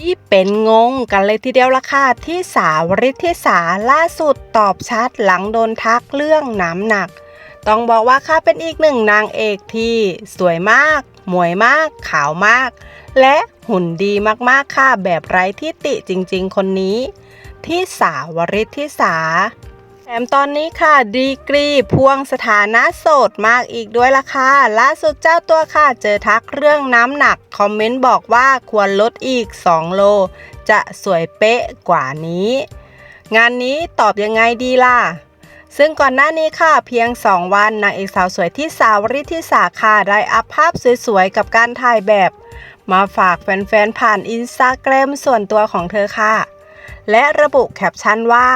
ที่เป็นงงกันเลยทีเดียวละค่ะที่สาวริทธิสาล่าสุดตอบชัดหลังโดนทักเรื่องน้ำหนัก ต้องบอกว่าค่ะเป็นอีกหนึ่งนางเอกที่สวยมาก หมวยมาก ขาวมาก และหุ่นดีมากๆค่ะแบบไร้ที่ติจริงๆ คนนี้ ที่สาวริทธิสา แถมตอนนี้ค่ะดีกรีพวงสถานะโสดมากอีกด้วยล่ะค่ะล่าสุดเจ้าตัวค่ะเจอทักเรื่องน้ำหนัก คอมเมนต์บอกว่าควรลดอีก 2 โล จะสวยเป๊ะกว่านี้ งานนี้ตอบยังไงดีล่ะ ซึ่งก่อนหน้านี้ค่ะเพียง 2 วันนางเอกสาวสวยที่สาวริทธิสาค่ะได้อัพภาพสวยๆ กับการถ่ายแบบ มาฝากแฟนๆผ่านอินสตาแกรมส่วนตัวของเธอค่ะ และระบุแคปชั่นว่า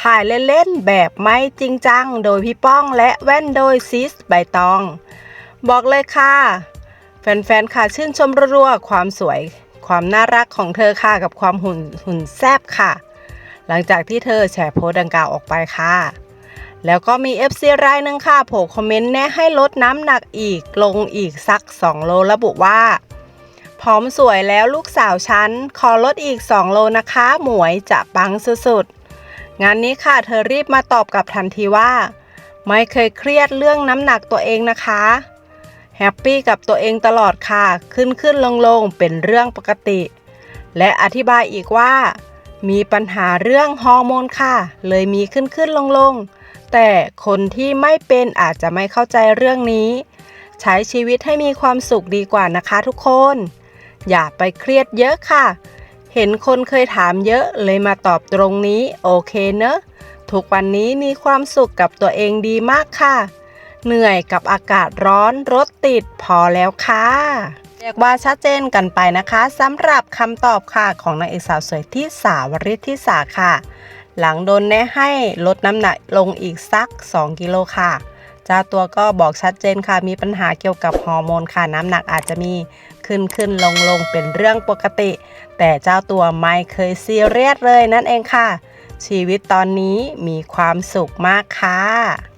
ถ่ายเล่นๆ แบบไม่จริงจัง โดยพี่ป้องและแว่นโดยซิสใบตอง บอกเลยค่ะ แฟนๆ ค่ะชื่นชมรัวๆ ความสวย ความน่ารักของเธอค่ะกับความหุ่นหุ่นแซบค่ะ หลังจากที่เธอแชร์โพสต์ดังกล่าวออกไปค่ะ แล้วก็มี FC รายหนึ่งค่ะโผล่คอมเมนต์แนะให้ลดน้ำหนักอีกลงอีกสัก 2 โลระบุว่าพร้อมสวยแล้วลูกสาวฉัน ขอลดอีก 2 โลนะคะ หมวยจะปังสุดๆ งานนี้ค่ะเธอรีบมาตอบกับทันทีว่า ไม่เคยเครียดเรื่องน้ำหนักตัวเองนะคะแฮปปี้กับตัวเองตลอดค่ะ ขึ้นขึ้นลงลงเป็นเรื่องปกติ และอธิบายอีกว่า มีปัญหาเรื่องฮอร์โมนค่ะ เลยมีขึ้นขึ้นลงลงแต่คนที่ไม่เป็นอาจจะไม่เข้าใจเรื่องนี้ ใช้ชีวิตให้มีความสุขดีกว่านะคะทุกคน อย่าไปเครียดเยอะค่ะ เห็นคนเคยถามเยอะเลยมาตอบตรงนี้ โอเคเนอะ ทุกวันนี้มีความสุขกับตัวเองดีมากค่ะ เหนื่อยกับอากาศร้อนรถติดพอแล้วค่ะเรียกว่าชัดเจนกันไปนะคะสำหรับคำตอบค่ะของนางเอกสาวสวยที่สาวริทิสาค่ะ หลังโดนแนะให้ลดน้ำหนักลงอีกสัก 2 กิโลค่ะ เจ้าตัวก็บอกชัดเจนค่ะ มีปัญหาเกี่ยวกับฮอร์โมนค่ะ น้ำหนักอาจจะมีขึ้นขึ้นลงลงเป็นเรื่องปกติ แต่เจ้าตัวไม่เคยซีเรียสเลยนั่นเองค่ะ ชีวิตตอนนี้มีความสุขมากค่ะ